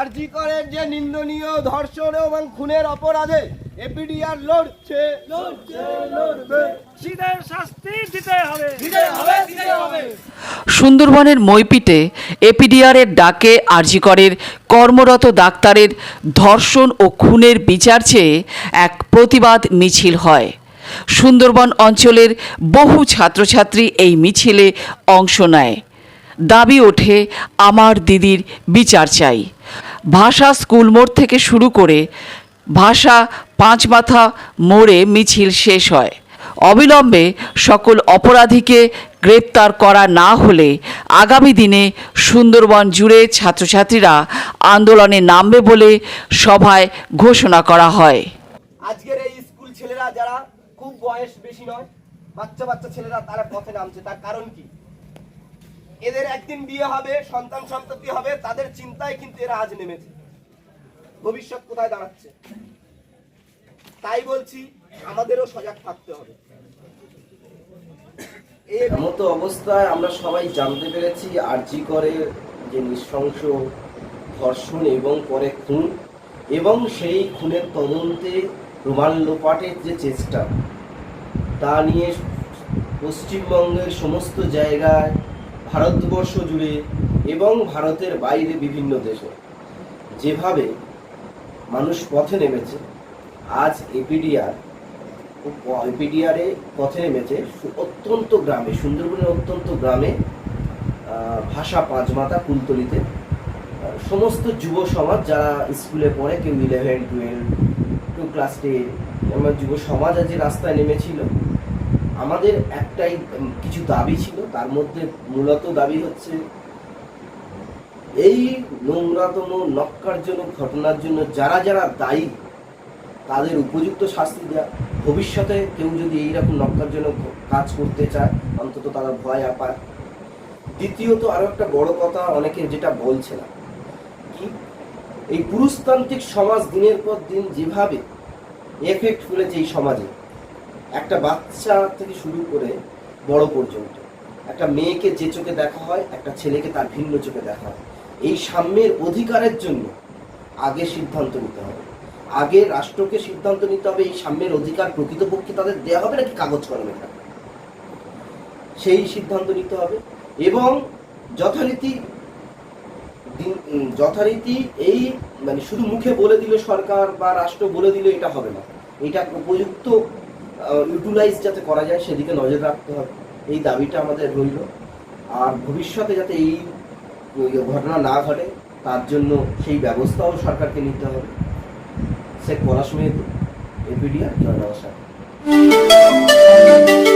আরজি করের যে নিন্দনীয় ধর্ষণ এবং খুনের অপরাধে এপিডিআর লড়ছে। লড়ছে লড়বে। শাস্তি দিতে হবে। দিতে হবে দিতে হবে। সুন্দরবনের মইপিটে এপিডিআরের ডাকে আরজিকরের কর্মরত ডাক্তারের ধর্ষণ ও খুনের বিচার চেয়ে এক প্রতিবাদ মিছিল হয়। সুন্দরবন অঞ্চলের বহু ছাত্রছাত্রী এই মিছিলে অংশ নেয়। দাবি ওঠে আমার দিদির বিচার চাই। ভাষা স্কুল মোড় থেকে শুরু করে ভাষা পাঁচমাথা মোড়ে মিছিল শেষ হয়। অবিলম্বে সকল অপরাধীকে গ্রেপ্তার করা না হলে আগামী দিনে সুন্দরবন জুড়ে ছাত্রছাত্রীরা আন্দোলনে নামবে বলে সভায় ঘোষণা করা হয়। আজকের এই স্কুল ছেলেরা যারা খুব বয়স বেশি নয় বাচ্চা বাচ্চা ছেলেরা তারা পথে নামছে। তার কারণ কি? এদের একদিন বিয়ে হবে, সন্তান সন্ততি হবে, তাদের চিন্তায় কিন্তু এরা আজ নেমেছে। ভবিষ্যৎ কোথায় দাঁড়াচ্ছে? তাই বলছি, আমাদেরও সজাগ থাকতে হবে। এমতো অবস্থায় আমরা সবাই জানতে পেরেছি আরজি করে যে নৃশংস ধর্ষণ এবং পরে খুন, এবং সেই খুনের তদন্তে রুমাল লোপাটের যে চেষ্টা, তা নিয়ে পশ্চিমবঙ্গের সমস্ত জায়গায় ভারতবর্ষ জুড়ে এবং ভারতের বাইরে বিভিন্ন দেশে। যেভাবে মানুষ পথে নেমেছে, আজ এপিডিআর, এপিডিআরে পথে নেমেছে অত্যন্ত গ্রামে, সুন্দরবনের অত্যন্ত গ্রামে ভাষা পাঁচমাতা কুলতলিতে। সমস্ত যুব সমাজ যারা স্কুলে পড়ে, কেউ eleven twelve two class ten আমার যুব সমাজ আজ রাস্তায় নেমেছিল। আমাদের একটাই কিছু দাবি ছিল, তার মধ্যে মূলত দাবি হচ্ছে, এই নোংরাতম, নক্কারজনক ঘটনার জন্য যারা যারা দায়ী, তাদের উপযুক্ত শাস্তি দেওয়া ভবিষ্যতে কেউ যদি এইরকম নক্কারজনক কাজ করতে চায়, অন্তত তারা ভয় আপায় দ্বিতীয়ত আরও একটা বড় কথা, অনেকে যেটা বলছে না। কি? এই পুরুষতান্ত্রিক সমাজ দিনের পর দিন যেভাবে এফেক্ট ফেলেছে এই সমাজে একটা বাচ্চা থেকে শুরু করে বড় পর্যন্ত। একটা মেয়েকে যে চোখে দেখা হয়, একটা ছেলেকে তার ভিন্ন চোখে দেখা হয়। এই সাম্যের অধিকারের জন্য আগে সিদ্ধান্ত নিতে হবে। আগে রাষ্ট্রকে সিদ্ধান্ত নিতে হবে, এই সাম্যের অধিকার প্রকৃতপক্ষে তাদের দেওয়া হবে নাকি কাগজ কলমে থাকবে? সেই সিদ্ধান্ত নিতে হবে এবং যথারীতি যথারীতি এই মানে শুধু মুখে বলে দিল সরকার বা রাষ্ট্র বলে দিলে এটা হবে না। এটা উপযুক্ত ইউটিলাইজ যাতে করা যায় সেদিকে নজর রাখতে হবে। এই দাবিটা আমাদের রইল। আর ভবিষ্যতে যাতে এই ঘটনা না ঘটে, তার জন্য সেই ব্যবস্থাও সরকারকে নিতে হবে। সে মেহেদি এপিডিয়া জয় সাহেব।